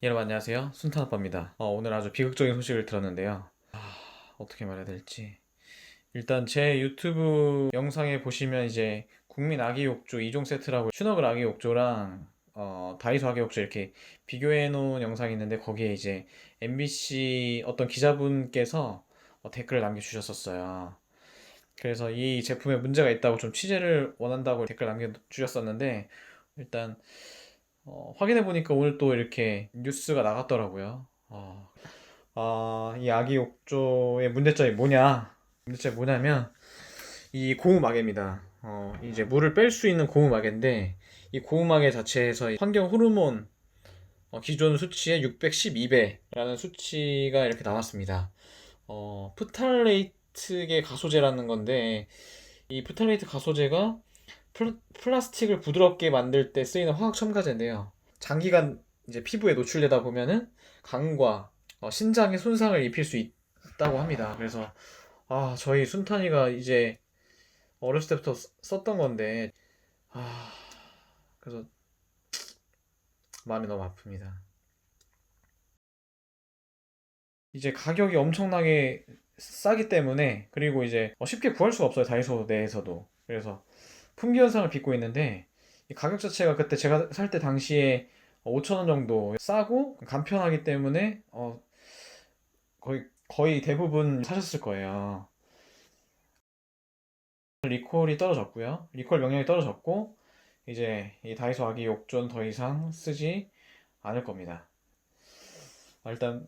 여러분 안녕하세요. 순탄아빠입니다. 어, 오늘 아주 비극적인 소식을 들었는데요. 아, 어떻게 말해야 될지. 일단 제 유튜브 영상에 보시면 이제 국민 아기 욕조 2종 세트라고 슈너글 아기 욕조랑 어, 다이소 아기 욕조 이렇게 비교해 놓은 영상이 있는데 거기에 이제 MBC 어떤 기자분께서 어, 댓글을 남겨주셨었어요. 그래서 이 제품에 문제가 있다고 좀 취재를 원한다고 댓글 남겨주셨었는데 일단 어, 확인해 보니까 오늘 또 이렇게 뉴스가 나갔더라고요. 어, 아, 이 아기 욕조의 문제점이 뭐냐? 문제점이 뭐냐면 이 고무마개입니다. 어, 이제 물을 뺄 수 있는 고무마개인데 이 고무마개 자체에서 환경 호르몬 어, 기존 수치의 612배라는 수치가 이렇게 나왔습니다. 어, 프탈레이트계 가소제라는 건데 이 프탈레이트 가소제가 플, 플라스틱을 부드럽게 만들 때 쓰이는 화학 첨가제인데요. 장기간 이제 피부에 노출되다 보면은 간과 어, 신장에 손상을 입힐 수 있다고 합니다. 그래서 아 저희 순탄이가 이제 어렸을 때부터 쓰- 썼던 건데 아 그래서 마음이 너무 아픕니다. 이제 가격이 엄청나게 싸기 때문에 그리고 이제 어, 쉽게 구할 수가 없어요 다이소 내에서도 그래서 품귀 현상을 빚고 있는데 이 가격 자체가 그때 제가 살 때 당시에 5,000원 정도 싸고 간편하기 때문에 어 거의 거의 대부분 사셨을 거예요. 리콜이 떨어졌고요. 리콜 명령이 떨어졌고 이제 이 다이소 아기 욕조는 더 이상 쓰지 않을 겁니다. 아, 일단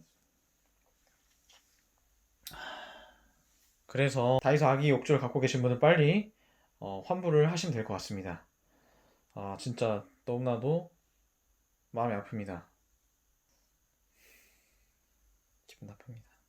그래서 다이소 아기 욕조를 갖고 계신 분은 빨리 어, 환불을 하시면 될 것 같습니다. 아, 진짜 너무나도 마음이 아픕니다. 기분 나쁩니다.